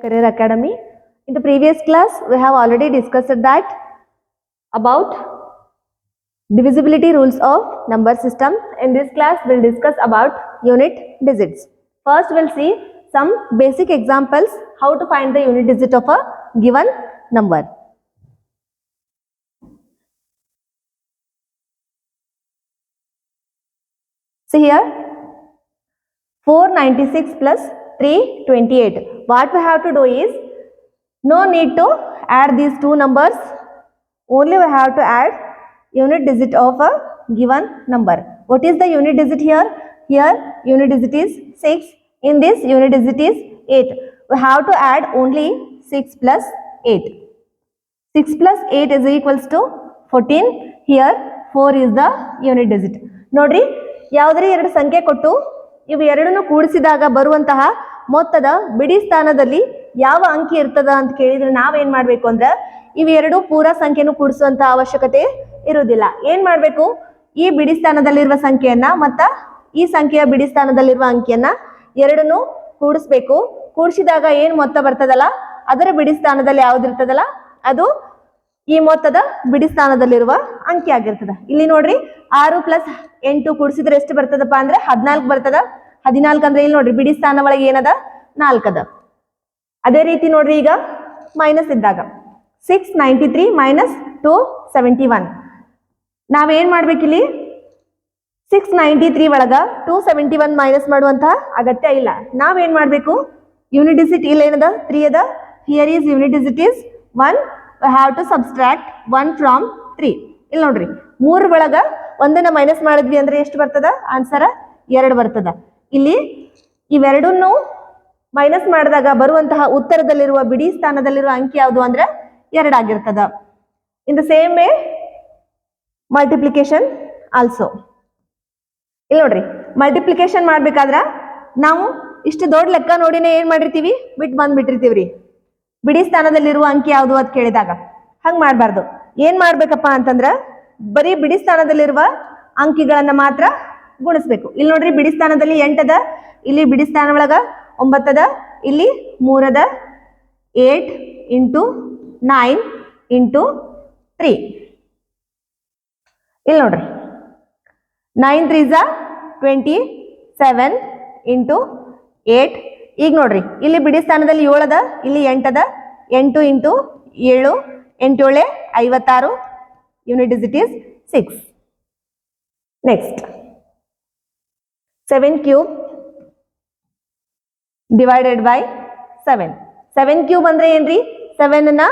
Career Academy. In the previous class, we have already discussed that about divisibility rules of number system. In this class, we'll discuss about unit digits. First, we'll see some basic examples how to find the unit digit of a given number. See here, 496 plus 328. What we have to do is, no need to add these two numbers. Only we have to add unit digit of a given number. What is the unit digit here? Here, unit digit is 6. In this, unit digit is 8. We have to add only 6 plus 8. 6 plus 8 is equals to 14. Here 4 is the unit digit. ನೋಡ್ರಿ ಯಾವುದೇ ಎರಡು ಸಂಖ್ಯೆ ಕೊಟ್ಟು ಇವು ಎರಡನ್ನು ಕೂಡಿಸಿದಾಗ ಬರುವಂತಹ ಮೊತ್ತದ ಬಿಡಿ ಸ್ಥಾನದಲ್ಲಿ ಯಾವ ಅಂಕಿ ಇರ್ತದ ಅಂತ ಕೇಳಿದ್ರೆ ನಾವೇನ್ ಮಾಡ್ಬೇಕು ಅಂದ್ರೆ ಇವೆರಡು ಪೂರ ಸಂಖ್ಯೆನು ಕೂಡಿಸುವಂತ ಅವಶ್ಯಕತೆ ಇರುವುದಿಲ್ಲ. ಏನ್ ಮಾಡ್ಬೇಕು? ಈ ಬಿಡಿ ಸ್ಥಾನದಲ್ಲಿರುವ ಸಂಖ್ಯೆಯನ್ನ ಮತ್ತ ಈ ಸಂಖ್ಯೆಯ ಬಿಡಿ ಸ್ಥಾನದಲ್ಲಿರುವ ಅಂಕಿಯನ್ನ ಎರಡನ್ನು ಕೂಡಿಸ್ಬೇಕು. ಕೂಡಿಸಿದಾಗ ಏನ್ ಮೊತ್ತ ಬರ್ತದಲ್ಲ? ಅದರ ಬಿಡಿ ಸ್ಥಾನದಲ್ಲಿ ಯಾವ್ದಿರ್ತದಲ್ಲ ಅದು ಈ ಮೊತ್ತದ ಬಿಡಿ ಸ್ಥಾನದಲ್ಲಿರುವ ಅಂಕಿ ಆಗಿರ್ತದ. ಇಲ್ಲಿ ನೋಡ್ರಿ, ಆರು ಪ್ಲಸ್ ಎಂಟು ಕೂಡಿಸಿದ್ರೆ ಎಷ್ಟು ಬರ್ತದಪ್ಪ ಅಂದ್ರೆ ಹದಿನಾಲ್ಕು ಬರ್ತದ. ಹದಿನಾಲ್ಕು ಅಂದ್ರೆ ಇಲ್ಲಿ ನೋಡ್ರಿ? ಬಿಡಿ ಸ್ಥಾನ ಒಳಗೆ ಏನದ? ನಾಲ್ಕದ. ಅದೇ ರೀತಿ ನೋಡ್ರಿ ಈಗ ಮೈನಸ್ ಇದ್ದಾಗ. Six ninety three minus two seventy one ನಾವೇನ್ ಮಾಡ್ಬೇಕಿಲ್ಲಿ? ಸಿಕ್ಸ್ ನೈಂಟಿ ತ್ರೀ ಒಳಗ ಟೂ ಸೆವೆಂಟಿ ಒನ್ ಮೈನಸ್ ಮಾಡುವಂತಹ ಅಗತ್ಯ ಇಲ್ಲ. ನಾವೇನ್ ಮಾಡ್ಬೇಕು? ಯೂನಿಟ್ ಡಿಸಿಟ್ ಇಲ್ಲ ಏನದ? ತ್ರೀ ಅದ. Here is unit digit is one have to subtract one from three ಇಲ್ಲಿ ನೋಡ್ರಿ. ಮೂರ್ ಒಳಗ ಒಂದನ್ನ ಮೈನಸ್ ಮಾಡಿದ್ವಿ ಅಂದ್ರೆ ಎಷ್ಟು ಬರ್ತದ? ಆನ್ಸರ್ ಎರಡು ಬರ್ತದ. ಇಲ್ಲಿ ಇವೆರಡನ್ನು ಮೈನಸ್ ಮಾಡಿದಾಗ ಬರುವಂತಹ ಉತ್ತರದಲ್ಲಿರುವ ಬಿಡಿ ಸ್ಥಾನದಲ್ಲಿರುವ ಅಂಕಿ ಯಾವುದು ಅಂದ್ರೆ ಎರಡಾಗಿರ್ತದ. In the same way multiplication also ಇಲ್ಲಿ ನೋಡ್ರಿ ಮಲ್ಟಿಪ್ಲಿಕೇಶನ್ ಮಾಡ್ಬೇಕಾದ್ರ ನಾವು ಇಷ್ಟು ದೊಡ್ಡ ಲೆಕ್ಕ ನೋಡಿನೇ ಏನ್ ಮಾಡಿರ್ತೀವಿ? ಬಿಟ್ಟು ಬಂದ್ಬಿಟ್ಟಿರ್ತೀವ್ರಿ. ಬಿಡಿ ಸ್ಥಾನದಲ್ಲಿರುವ ಅಂಕಿ ಯಾವುದು ಅಂತ ಕೇಳಿದಾಗ, ಹಂಗ್ ಮಾಡ್ಬಾರ್ದು. ಏನ್ ಮಾಡ್ಬೇಕಪ್ಪ ಅಂತಂದ್ರ, ಬರೀ ಬಿಡಿ ಸ್ಥಾನದಲ್ಲಿರುವ ಅಂಕಿಗಳನ್ನ ಮಾತ್ರ ಗುಣಿಸ್ಬೇಕು. ಇಲ್ಲಿ ನೋಡ್ರಿ ಬಿಡಿ ಸ್ಥಾನದಲ್ಲಿ ಎಂಟದ, ಇಲ್ಲಿ ಬಿಡಿ ಸ್ಥಾನ ಒಳಗ ಒಂಬತ್ತದ, ಇಲ್ಲಿ ಮೂರದ eight into nine into three. ಇಲ್ಲಿ ನೋಡ್ರಿ. Nine threes twenty seven into eight. ಈಗ ನೋಡ್ರಿ, ಇಲ್ಲಿ ಬಿಡಿ ಸ್ಥಾನದಲ್ಲಿ ಏಳದ, ಇಲ್ಲಿ ಎಂಟದ, ಎಂಟು ಇಂಟು ಏಳು ಎಂಟೇಳೆ ಐವತ್ತಾರು. Unit it is six next seven cube divided by seven seven cube ಅಂದ್ರೆ ಏನ್ರಿ ಸೆವೆನ್ ಅನ್ನ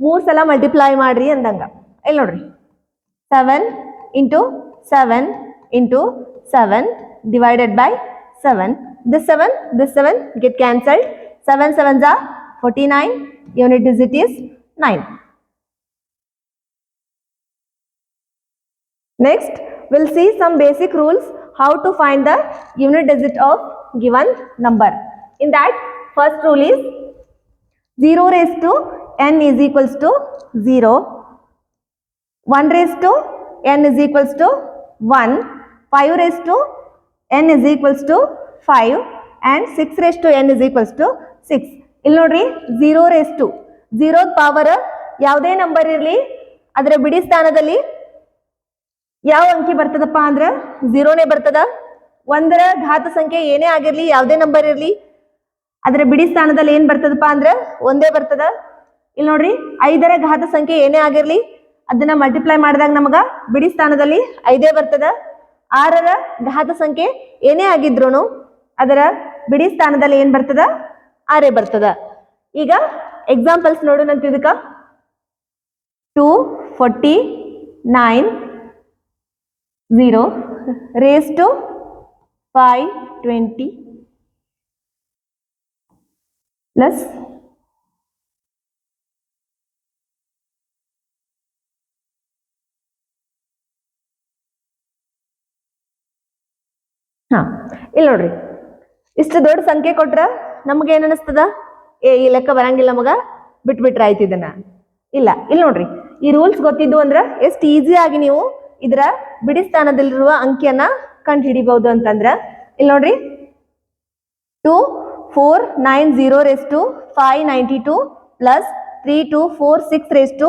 ಮೂರ್ ಸಲ ಮಲ್ಟಿಪ್ಲೈ ಮಾಡ್ರಿ ಅಂದಂಗ ಇಲ್ಲಿ ನೋಡ್ರಿ seven into seven into seven divided by 7. This 7, this 7 get cancelled. 7 sevens are 49. Unit digit is 9. Next, we'll see some basic rules how to find the unit digit of given number. In that, first rule is 0 raised to n is equals to 0. 1 raised to n is equals to 1. 5 raised to n is equals to 5 and 6 raised to n is equals to 6. ಇಲ್ಲಿ ನೋಡ್ರಿ 0 raise to 0 power ಯಾವುದೇ number ಇರಲಿ ಅದರ ಬಿಡಿ ಸ್ಥಾನದಲ್ಲಿ ಯಾವ ಅಂಕಿ ಬರ್ತದಪ್ಪ ಅಂದ್ರ? ಝೀರೋನೇ ಬರ್ತದ? ಒಂದರ ಘಾತ ಸಂಖ್ಯೆ ಏನೇ ಆಗಿರ್ಲಿ, ಯಾವುದೇ ನಂಬರ್ ಇರಲಿ, ಅದರ ಬಿಡಿ ಸ್ಥಾನದಲ್ಲಿ ಏನ್ ಬರ್ತದಪ್ಪ ಅಂದ್ರ ಒಂದೇ ಬರ್ತದ. ಇಲ್ಲಿ ನೋಡ್ರಿ, ಐದರ ಘಾತ ಸಂಖ್ಯೆ ಏನೇ ಆಗಿರ್ಲಿ, ಅದನ್ನ ಮಲ್ಟಿಪ್ಲೈ ಮಾಡಿದಾಗ ನಮಗ ಬಿಡಿ ಸ್ಥಾನದಲ್ಲಿ ಐದೇ ಬರ್ತದ. ಆರರ ಘಾತ ಸಂಖ್ಯೆ ಏನೇ ಆಗಿದ್ರು ಅದರ ಬಿಡಿ ಸ್ಥಾನದಲ್ಲಿ ಏನ್ ಬರ್ತದ? ಆರೇ ಬರ್ತದ. ಈಗ ಎಕ್ಸಾಂಪಲ್ಸ್ ನೋಡೋಣ ಇದಕ್ಕ. Two forty nine zero raised to five twenty plus ಹಾ, ಇಲ್ಲಿ ನೋಡ್ರಿ. ಇಷ್ಟು ದೊಡ್ಡ ಸಂಖ್ಯೆ ಕೊಟ್ರ ನಮ್ಗೆ ಏನ್ ಅನಿಸ್ತದ? ಏ, ಈ ಲೆಕ್ಕ ಬರಂಗಿಲ್ಲ ನಮಗ ಬಿಟ್ಬಿಟ್ರೆ ಆಯ್ತು ಇದನ್ನ. ಇಲ್ಲ, ಇಲ್ಲಿ ನೋಡ್ರಿ. ಈ ರೂಲ್ಸ್ ಗೊತ್ತಿದ್ದು ಅಂದ್ರ ಎಷ್ಟು ಈಸಿ ಆಗಿ ನೀವು ಇದರ ಬಿಡಿ ಸ್ಥಾನದಲ್ಲಿರುವ ಅಂಕಿಯನ್ನ ಕಂಡು ಹಿಡಿಬಹುದು ಅಂತಂದ್ರ, ಇಲ್ಲಿ ನೋಡ್ರಿ. Two four nine zero raise to five ninety two plus three two four six raise to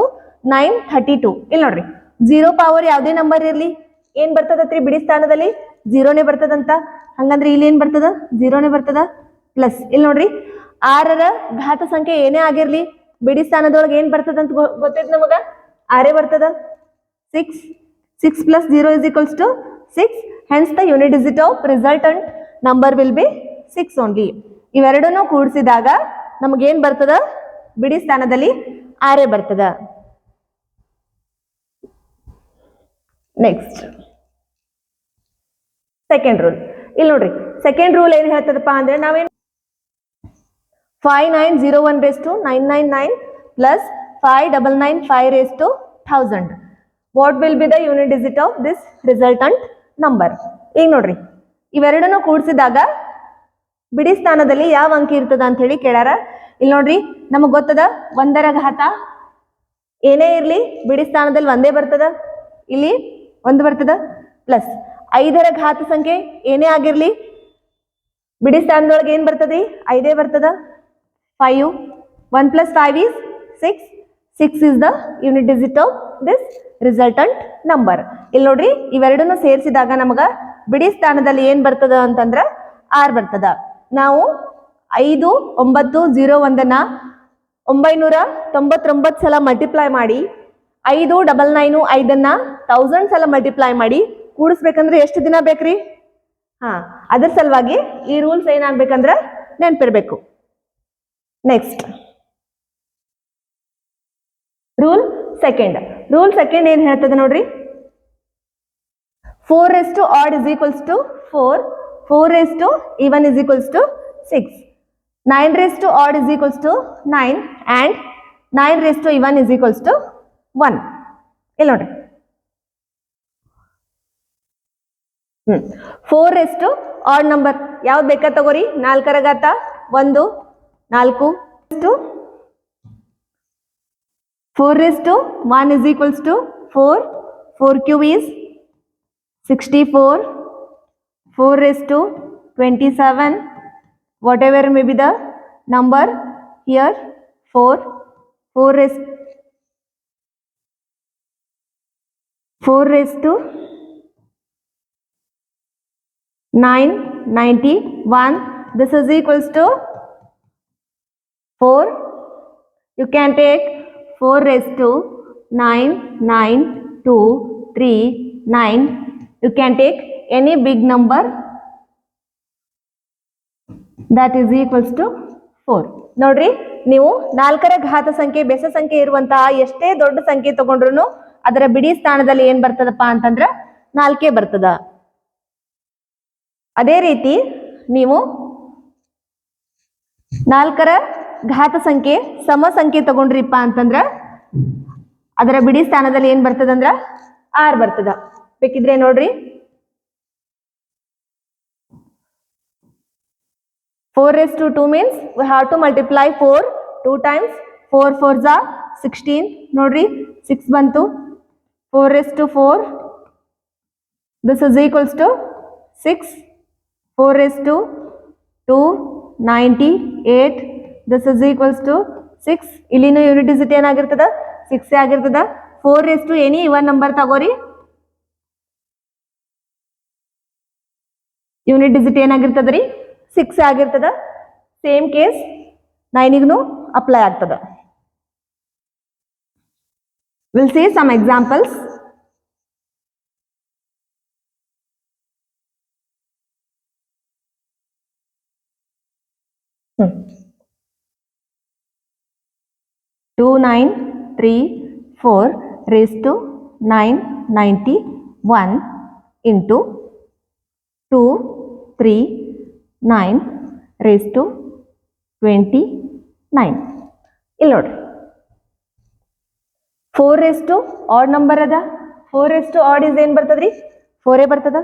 nine thirty two. ಇಲ್ಲಿ ನೋಡ್ರಿ. ಜೀರೋ ಪವರ್ ಯಾವುದೇ ನಂಬರ್ ಇರಲಿ. ಏನ್ ಬರ್ತದತ್ರಿ ಬಿಡಿ ಸ್ಥಾನದಲ್ಲಿ ಜೀರೋನೇ ಬರ್ತದಂತ. ಹಂಗಂದ್ರೆ ಇಲ್ಲಿ ಏನ್ ಬರ್ತದ? ಜೀರೋನೇ ಬರ್ತದ. ಪ್ಲಸ್. ಇಲ್ಲಿ ನೋಡ್ರಿ. ಆರರ ಘಾತ ಸಂಖ್ಯೆ ಏನೇ ಆಗಿರ್ಲಿ ಬಿಡಿ ಸ್ಥಾನದೊಳಗೆ ಏನ್ ಬರ್ತದಂತ ಗೊತ್ತೈತ್ ನಮಗ? ಆರೇ ಬರ್ತದ. Six. Six plus zero is equals to six hence the unit digit of resultant number will be six only ಇವೆರಡನ್ನೂ ಕೂಡಿಸಿದಾಗ ನಮಗೇನ್ ಬರ್ತದ? ಬಿಡಿ ಸ್ಥಾನದಲ್ಲಿ ಆರೆ ಬರ್ತದ. ನೆಕ್ಸ್ಟ್ ಸೆಕೆಂಡ್ ರೂಲ್ ಇಲ್ಲಿ ನೋಡ್ರಿ. ಸೆಕೆಂಡ್ ರೂಲ್ ಏನ್ ಹೇಳ್ತದಪ್ಪ ಅಂದ್ರೆ ನಾವೇನು five nine zero one raise to nine nine nine plus five double nine five raise to thousand what will be the unit digit of this resultant number ಈಗ ನೋಡ್ರಿ, ಇವೆರಡನ್ನು ಕೂಡಿಸಿದಾಗ ಬಿಡಿ ಸ್ಥಾನದಲ್ಲಿ ಯಾವ ಅಂಕಿ ಇರ್ತದ ಅಂತ ಹೇಳಿ ಕೇಳ್ಯಾರ. ಇಲ್ಲಿ ನೋಡ್ರಿ, ನಮಗ್ ಗೊತ್ತದ? ಒಂದರ ಘಾತ ಏನೇ ಇರಲಿ, ಬಿಡಿ ಸ್ಥಾನದಲ್ಲಿ ಒಂದೇ ಬರ್ತದ. ಇಲ್ಲಿ ಒಂದು ಬರ್ತದ ಪ್ಲಸ್ ಐದರ ಘಾತ ಸಂಖ್ಯೆ ಏನೇ ಆಗಿರ್ಲಿ, ಬಿಡಿ ಸ್ಥಾನದೊಳಗೆ ಏನ್ ಬರ್ತದೆ? ಐದೇ ಬರ್ತದ. Five one plus five is six six is the unit digit of this resultant number ಇಲ್ಲಿ ನೋಡ್ರಿ, ಇವೆರಡನ್ನು ಸೇರಿಸಿದಾಗ ನಮಗ ಬಿಡಿ ಸ್ಥಾನದಲ್ಲಿ ಏನ್ ಬರ್ತದ ಅಂತಂದ್ರ ಆರ್ ಬರ್ತದ. ನಾವು ಐದು, ಒಂಬತ್ತು ಜೀರೋ ಒಂದನ್ನ ಒಂಬೈನೂರ ತೊಂಬತ್ತೊಂಬತ್ತು ಸಲ ಮಲ್ಟಿಪ್ಲೈ ಮಾಡಿ, ಐದು ಡಬಲ್ ನೈನು ಐದನ್ನ ತೌಸಂಡ್ ಸಲ ಮಲ್ಟಿಪ್ಲೈ ಮಾಡಿ, ಕೂಡಿಸ್ಬೇಕಂದ್ರೆ ಎಷ್ಟು ದಿನ ಬೇಕ್ರಿ? ಹಾ, ಅದ್ರ ಸಲುವಾಗಿ ಈ ರೂಲ್ಸ್ ಏನಾಗ್ಬೇಕಂದ್ರ ನೆನ್ಪಿರ್ಬೇಕು. Next rule second rule second ಏನು ಹೇಳ್ತದೆ ನೋಡ್ರಿ? Four s to odd is equals to four four s to even is equals to six nine raise to odd is equals to nine and nine raise to even is equals to one ಇಲ್ಲಿ ನೋಡ್ರಿ. Hmm. Four ಎಷ್ಟು odd number ಯಾವ್ದು ಬೇಕಾ ತಗೋರಿ? ನಾಲ್ಕರ ಘಾತ ಒಂದು, ನಾಲ್ಕು. 4 raised to 1 is equals to 4. 4 cube is 64. 4 raised to 27. Whatever may be the number here 4. 4 raised 4 raised to 9 91 this is equals to 4 you can take 4 raised to 9 9 2 3 9 you can take any big number. That is equals to 4 ನೋಡ್ರಿ, ನೀವು ನಾಲ್ಕರ ಘಾತ ಸಂಖ್ಯೆ, ಬೆಸ ಸಂಖ್ಯೆ ಇರುವಂತಹ ಎಷ್ಟೇ ದೊಡ್ಡ ಸಂಖ್ಯೆ ತಗೊಂಡ್ರು ಅದರ ಬಿಡಿ ಸ್ಥಾನದಲ್ಲಿ ಏನ್ ಬರ್ತದಪ್ಪ ಅಂತಂದ್ರ ನಾಲ್ಕೇ ಬರ್ತದ. ಅದೇ ರೀತಿ ನೀವು ನಾಲ್ಕರ ಘಾತ ಸಂಖ್ಯೆ, ಸಮ ಸಂಖ್ಯೆ ತಗೊಂಡ್ರಿಪ್ಪ ಅಂತಂದ್ರ? ಅದರ ಬಿಡಿ ಸ್ಥಾನದಲ್ಲಿ ಏನ್ ಬರ್ತದಂದ್ರ? ಆರ್ ಬರ್ತದ. ಬೇಕಿದ್ರೆ ನೋಡ್ರಿ. Four s to two means we have to multiply four two times four four Jha sixteen ನೋಡ್ರಿ ಸಿಕ್ಸ್ ಬಂತು. Four s to four this is equals to six four s to two ninety eight this is equals to six ಇಲ್ಲಿನ unit digit ಏನಾಗಿರ್ತದ six ಆಗಿರ್ತದ. Four raise to any one number ತಗೋರಿ. Unit digit ಏನಾಗಿರ್ತದ ರೀ? Six ಆಗಿರ್ತದ. Same case ನೈನಿಗೂ apply ಆಗ್ತದ. Will see some examples two nine three four raise to nine ninety one into two three nine raise to twenty nine ಇಲ್ಲಿ ನೋಡ್ರಿ. Four ಎಷ್ಟು odd number ಅದ? ಫೋರ್ ಎಷ್ಟು ಆಡ್ ಇಸ್ ಏನ್ ಬರ್ತದ್ರಿ? ಫೋರೇ ಬರ್ತದ?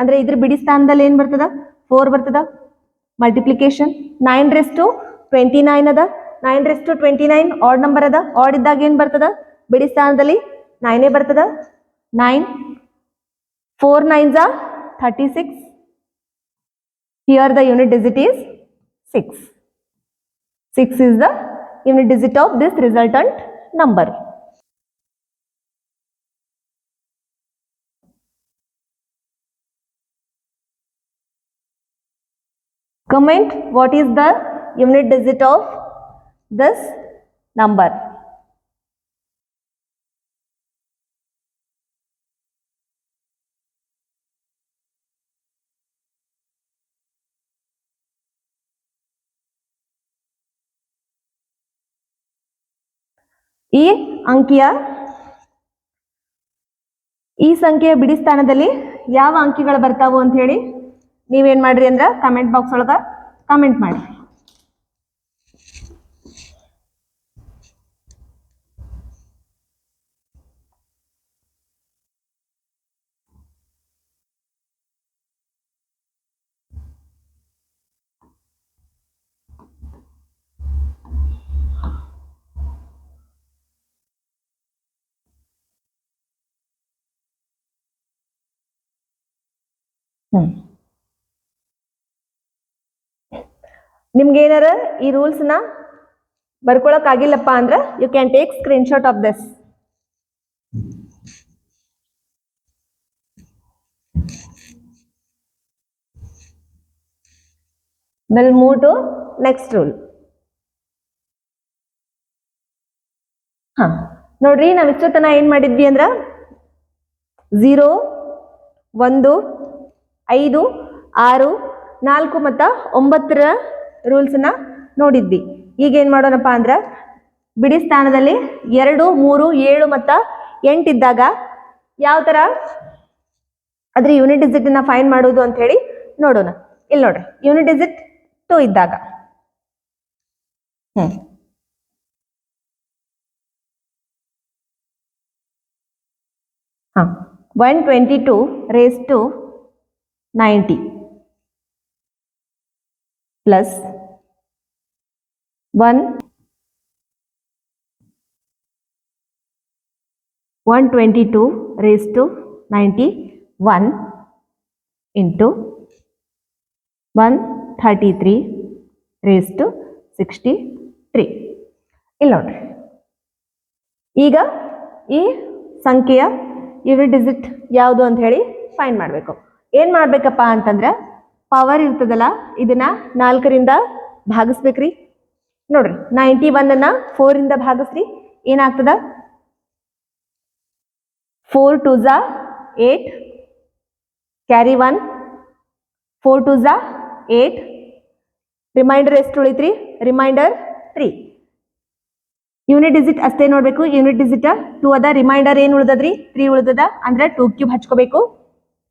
ಅಂದರೆ ಇದ್ರ ಬಿಡಿ ಸ್ಥಾನದಲ್ಲಿ ಏನು ಬರ್ತದ? ಫೋರ್ ಬರ್ತದ? Multiplication nine raise to twenty nine ಅದ? Nine raise to twenty nine odd number ಅದ. ಆಡ್ ಇದ್ದಾಗ ಏನ್ ಬರ್ತದ? ಬಿಡಿ ಸ್ಥಾನದಲ್ಲಿ ನೈನೇ ಬರ್ತದ. ನೈನ್ ಫೋರ್ ನೈನ್ಸ್ ಆ thirty six here the unit digit is six six is the unit digit of this resultant number Comment, what is the unit digit of this number. ಈ ಅಂಕಿಯ ಈ ಸಂಖ್ಯೆಯ ಬಿಡಿ ಸ್ಥಾನದಲ್ಲಿ ಯಾವ ಅಂಕಿಗಳು ಬರ್ತಾವು ಅಂತ ಹೇಳಿ ನೀವೇನ್ ಮಾಡ್ರಿ ಅಂದ್ರ ಕಮೆಂಟ್ ಬಾಕ್ಸ್ ಒಳಗ ಕಮೆಂಟ್ ಮಾಡಿ ಹ್ಮ್. ನಿಮ್ಗೆ ಏನಾರ ಈ ರೂಲ್ಸ್ನ ಬರ್ಕೊಳಕ್ ಆಗಿಲ್ಲಪ್ಪ ಅಂದ್ರ you can take screenshot of this will move to next rule ಹಾ. ನೋಡ್ರಿ, ನಾವು ಇಷ್ಟೊತ್ತನ ಏನ್ ಮಾಡಿದ್ವಿ ಅಂದ್ರ? ಝೀರೋ ಒಂದು ಐದು, ಆರು, ನಾಲ್ಕು ಮತ್ತು ಒಂಬತ್ತರ ರೂಲ್ಸನ್ನ ನೋಡಿದ್ವಿ. ಈಗ ಏನು ಮಾಡೋಣಪ್ಪ ಅಂದ್ರೆ ಬಿಡಿ ಸ್ಥಾನದಲ್ಲಿ ಎರಡು, ಮೂರು, ಏಳು ಮತ್ತು ಎಂಟಿದ್ದಾಗ ಯಾವ ಥರ ಅದ್ರ ಯೂನಿಟ್ ಡಿಸಿಟ್ನ ಫೈನ್ ಮಾಡೋದು ಅಂತ ಹೇಳಿ ನೋಡೋಣ. ಇಲ್ಲಿ ನೋಡ್ರಿ ಯೂನಿಟ್ ಡಿಸಿಟ್ ಟು ಇದ್ದಾಗ. ಹ್ಞೂ ಹಾಂ. One twenty two raise to ninety plus one one twenty two raise to ninety one into one thirty three raise to sixty three ಇಲ್ಲಿ ನೋಡ್ರಿ ಈಗ ಈ ಸಂಖ್ಯೆಯ ಯೂನಿಟ್ ಡಿಜಿಟ್ ಯಾವುದು ಅಂತ ಹೇಳಿ ಫೈಂಡ್ ಮಾಡಬೇಕು. ಏನು ಮಾಡ್ಬೇಕಪ್ಪ ಅಂತಂದ್ರೆ ಪವರ್ ಇರ್ತದಲ್ಲ, ಇದನ್ನ ನಾಲ್ಕರಿಂದ ಭಾಗಿಸ್ಬೇಕ್ರಿ. ನೋಡ್ರಿ ನೈಂಟಿ ಒನ್ ಅನ್ನ ಫೋರ್ ಇಂದ ಭಾಗಿಸ್ರಿ. ಏನಾಗ್ತದ? Four two Jha eight carry one four two Jha eight remainder ಎಷ್ಟು ಉಳಿತ್ರಿ? ರಿಮೈಂಡರ್ ತ್ರೀ ಯೂನಿಟ್ ಡಿಜಿಟ್ ಅಷ್ಟೇ ನೋಡ್ಬೇಕು. ಯೂನಿಟ್ ಡಿಜಿಟ್ ಟೂ ಅದ. ರಿಮೈಂಡರ್ ಏನು ಉಳ್ದದ್ರಿ? ತ್ರೀ ಉಳ್ದದ. ಅಂದ್ರೆ ಟೂ ಕ್ಯೂಬ್ ಹಚ್ಕೋಬೇಕು.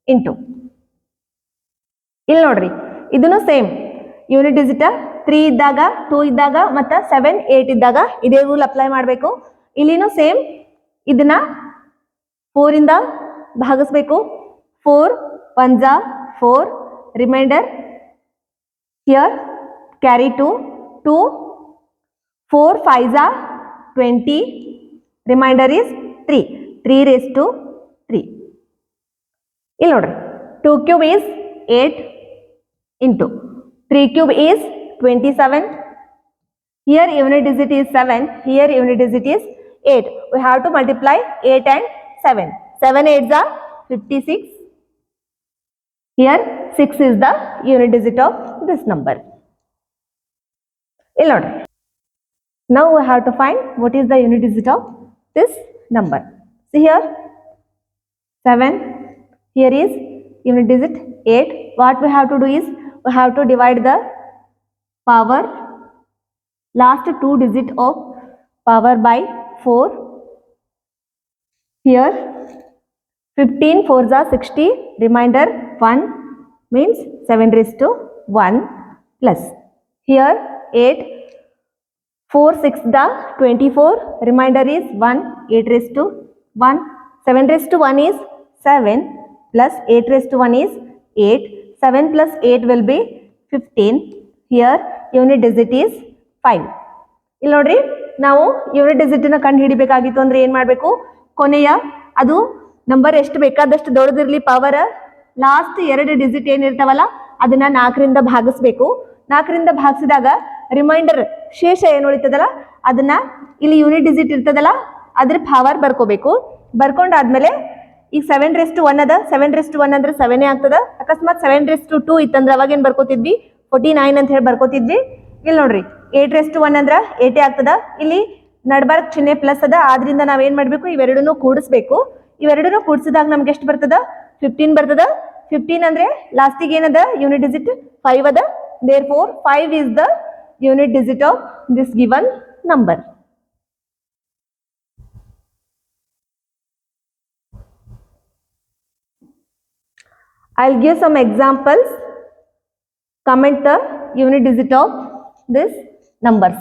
ಇಂಟು ಇಲ್ಲಿ ನೋಡ್ರಿ ಇದನ್ನು ಸೇಮ್ ಯೂನಿಟ್ ಡಿಜಿಟ ತ್ರೀ ಇದ್ದಾಗ ಟೂ ಇದ್ದಾಗ, ಮತ್ತು ಸೆವೆನ್ ಏಟ್ ಇದ್ದಾಗ ಇದೇ ರೂಲ್ ಅಪ್ಲೈ ಮಾಡಬೇಕು. ಇಲ್ಲಿನೂ ಸೇಮ್ ಇದನ್ನ ಫೋರಿಂದ ಭಾಗಿಸ್ಬೇಕು. Four Panja four remainder here carry two two four ಫೈಝಾ twenty remainder is three three raise to three ಇಲ್ಲಿ ನೋಡ್ರಿ two cube is eight into. 3 cube is 27 here unit digit is 7 here unit digit is 8 we have to multiply 8 and 7 7 eight are 56 here 6 is the unit digit of this number. In order. Now we have to find what is the unit digit of this number. See here. 7 here is unit digit 8 what we have to do is we have to divide the power last two digit of power by 4. Here 15 4 are 60 remainder 1 means 7 raised to 1 plus. Here 8 4 6 the 24 remainder is 1 8 raised to 1 7 raised to 1 is 7 plus 8 raised to 1 is 8 7 plus 8 will be 15 here, unit digit is 5 ಇಲ್ಲಿ ನೋಡ್ರಿ, ನಾವು unit ಡಿಜಿಟ್ನ ಕಂಡು ಹಿಡಿಬೇಕಾಗಿತ್ತು ಅಂದ್ರೆ ಏನ್ ಮಾಡ್ಬೇಕು? ಕೊನೆಯ, ಅದು number ಎಷ್ಟು ಬೇಕಾದಷ್ಟು ದೊಡ್ಡದಿರ್ಲಿ ಪವರ್ ಲಾಸ್ಟ್ ಎರಡು ಡಿಜಿಟ್ ಏನಿರ್ತಾವಲ್ಲ ಅದನ್ನ ನಾಲ್ಕರಿಂದ ಭಾಗಿಸ್ಬೇಕು. ನಾಲ್ಕರಿಂದ ಭಾಗಿಸಿದಾಗ ರಿಮೈಂಡರ್ ಶೇಷ ಏನು ಉಳಿತದಲ್ಲ, ಅದನ್ನ ಇಲ್ಲಿ ಯೂನಿಟ್ ಡಿಜಿಟ್ ಇರ್ತದಲ್ಲ, ಅದ್ರ ಪವರ್ ಬರ್ಕೋಬೇಕು. ಬರ್ಕೊಂಡಾದ್ಮೇಲೆ ಈಗ ಸೆವೆನ್ ರೆಸ್ ಟು ಒನ್ ಅದ? ಸೆವೆನ್ ರೆಸ್ ಟು ಒನ್ ಅಂದ್ರೆ ಸೆವೆನೇ ಆಗ್ತದ? ಅಕಸ್ಮಾತ್ ಸೆವೆನ್ ರೆಸ್ ಟು ಟೂ ಇತ್ತಂದ್ರೆ ಅವಾಗ ಏನ್ ಬರ್ಕೋತಿದ್ವಿ? ಫೋರ್ಟಿ ನೈನ್ ಅಂತ ಹೇಳಿ ಬರ್ಕೋತಿದ್ವಿ. ಇಲ್ಲಿ ನೋಡ್ರಿ ಏಟ್ ರೆಸ್ ಟು ಒನ್ ಅಂದ್ರ ಏಟೇ ಆಗ್ತದ? ಇಲ್ಲಿ ನಡ್ಬಾರ್ಕ್ ಚಿಹ್ನೆ ಪ್ಲಸ್ ಅದ. ಆದ್ರಿಂದ ನಾವೇನ್ ಮಾಡ್ಬೇಕು? ಇವೆರಡನ್ನೂ ಕೂಡಿಸ್ಬೇಕು. ಇವೆರಡನ್ನೂ ಕೂಡಿಸಿದಾಗ ನಮ್ಗೆ ಎಷ್ಟು ಬರ್ತದ? ಫಿಫ್ಟೀನ್ ಬರ್ತದ. ಫಿಫ್ಟೀನ್ ಅಂದ್ರೆ ಲಾಸ್ಟಿಗೆ ಏನದ? ಯೂನಿಟ್ ಡಿಜಿಟ್ ಫೈವ್ ಅದ. There four five is the unit digit of this given number I'll give some examples. Comment the unit digit of this numbers.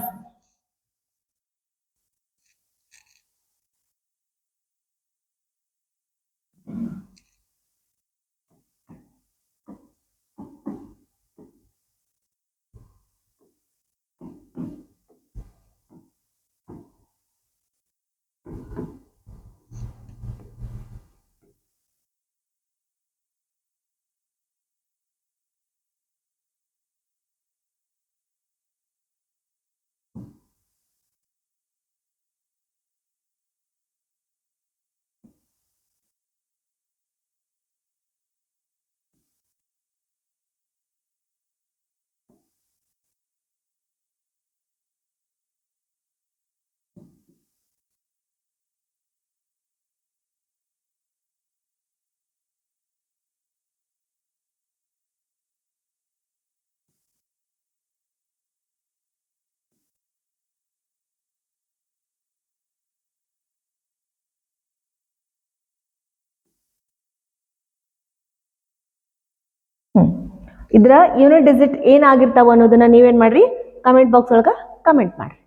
ಇದ್ರ ಯೂನಿಟ್ ಡಿಜಿಟ್ ಏನಾಗಿರ್ತಾವ ಅನ್ನೋದನ್ನ ನೀವೇನ್ ಮಾಡ್ರಿ? ಕಮೆಂಟ್ ಬಾಕ್ಸ್ ಒಳಗ ಕಮೆಂಟ್ ಮಾಡ್ರಿ.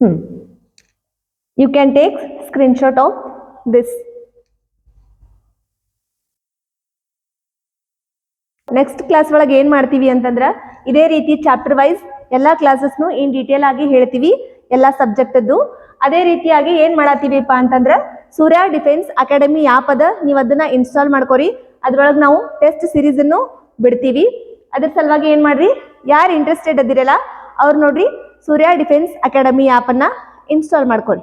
ಹ್ಮ್. You can take screenshot of this next class ಒಳಗೆ ಏನ್ ಮಾಡ್ತೀವಿ ಅಂತಂದ್ರ ಇದೇ ರೀತಿ ಚಾಪ್ಟರ್ ವೈಸ್ ಎಲ್ಲಾ ಕ್ಲಾಸಸ್ನು ಇನ್ ಡೀಟೇಲ್ ಆಗಿ ಹೇಳ್ತೀವಿ, ಎಲ್ಲಾ ಸಬ್ಜೆಕ್ಟದ್ದು ಅದೇ ರೀತಿಯಾಗಿ ಏನ್ ಮಾಡತ್ತೀವಿಪ್ಪ ಅಂತಂದ್ರ ಸೂರ್ಯ ಡಿಫೆನ್ಸ್ ಅಕಾಡೆಮಿ ಆ್ಯಪ್ ಅದ ನೀವು ಅದನ್ನ ಇನ್ಸ್ಟಾಲ್ ಮಾಡ್ಕೊರಿ. ಅದ್ರೊಳಗೆ ನಾವು ಟೆಸ್ಟ್ ಸಿರೀಸ್ ಅನ್ನು ಬಿಡ್ತೀವಿ. ಅದ್ರ ಸಲುವಾಗಿ ಏನ್ ಮಾಡ್ರಿ? ಯಾರು ಇಂಟ್ರೆಸ್ಟೆಡ್ ಅದಿರಲ್ಲ, ಅವ್ರು ನೋಡ್ರಿ ಸೂರ್ಯ ಡಿಫೆನ್ಸ್ ಅಕಾಡೆಮಿ ಆ್ಯಪನ್ನು ಇನ್ಸ್ಟಾಲ್ ಮಾಡ್ಕೊರಿ